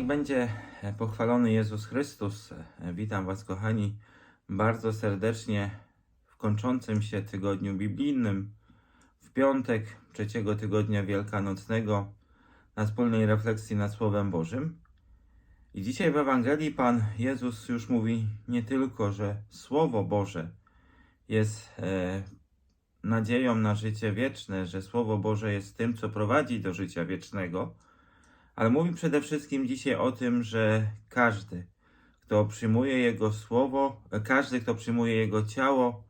Niech będzie pochwalony Jezus Chrystus. Witam Was, kochani, bardzo serdecznie w kończącym się tygodniu biblijnym, w piątek trzeciego tygodnia wielkanocnego, na wspólnej refleksji nad Słowem Bożym. I dzisiaj w Ewangelii Pan Jezus już mówi nie tylko, że Słowo Boże jest e, nadzieją na życie wieczne, że Słowo Boże jest tym, co prowadzi do życia wiecznego, ale mówi przede wszystkim dzisiaj o tym, że każdy, kto przyjmuje Jego Słowo, każdy, kto przyjmuje Jego ciało,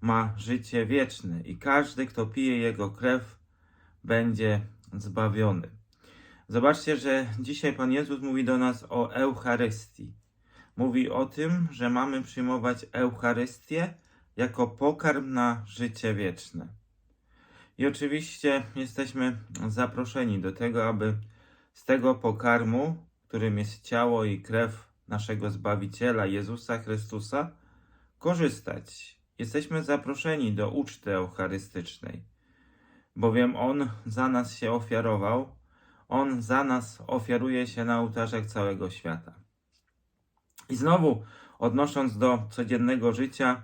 ma życie wieczne i każdy, kto pije Jego krew, będzie zbawiony. Zobaczcie, że dzisiaj Pan Jezus mówi do nas o Eucharystii. Mówi o tym, że mamy przyjmować Eucharystię jako pokarm na życie wieczne. I oczywiście jesteśmy zaproszeni do tego, aby z tego pokarmu, którym jest ciało i krew naszego Zbawiciela Jezusa Chrystusa, korzystać. Jesteśmy zaproszeni do uczty eucharystycznej, bowiem On za nas się ofiarował, On za nas ofiaruje się na ołtarzach całego świata. I znowu, odnosząc do codziennego życia,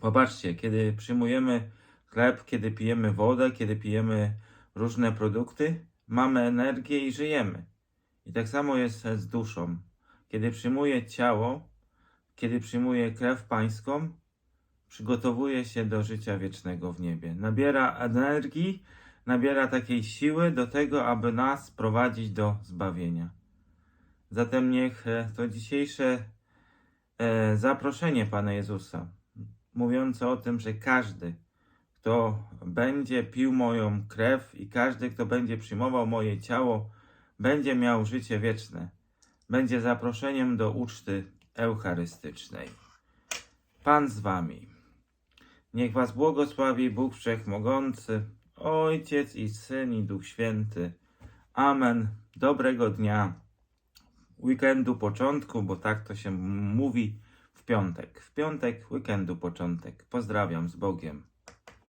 popatrzcie, kiedy przyjmujemy chleb, kiedy pijemy wodę, kiedy pijemy różne produkty, mamy energię i żyjemy. I tak samo jest z duszą. Kiedy przyjmuje ciało, kiedy przyjmuje krew pańską, przygotowuje się do życia wiecznego w niebie. Nabiera energii, nabiera takiej siły do tego, aby nas prowadzić do zbawienia. Zatem niech e, to dzisiejsze e, zaproszenie Pana Jezusa, mówiące o tym, że każdy, kto będzie pił moją krew i każdy, kto będzie przyjmował moje ciało, będzie miał życie wieczne. Będzie zaproszeniem do uczty eucharystycznej. Pan z wami. Niech was błogosławi Bóg Wszechmogący, Ojciec i Syn i Duch Święty. Amen. Dobrego dnia. Weekendu początku, bo tak to się mówi w piątek. W piątek weekendu początek. Pozdrawiam z Bogiem.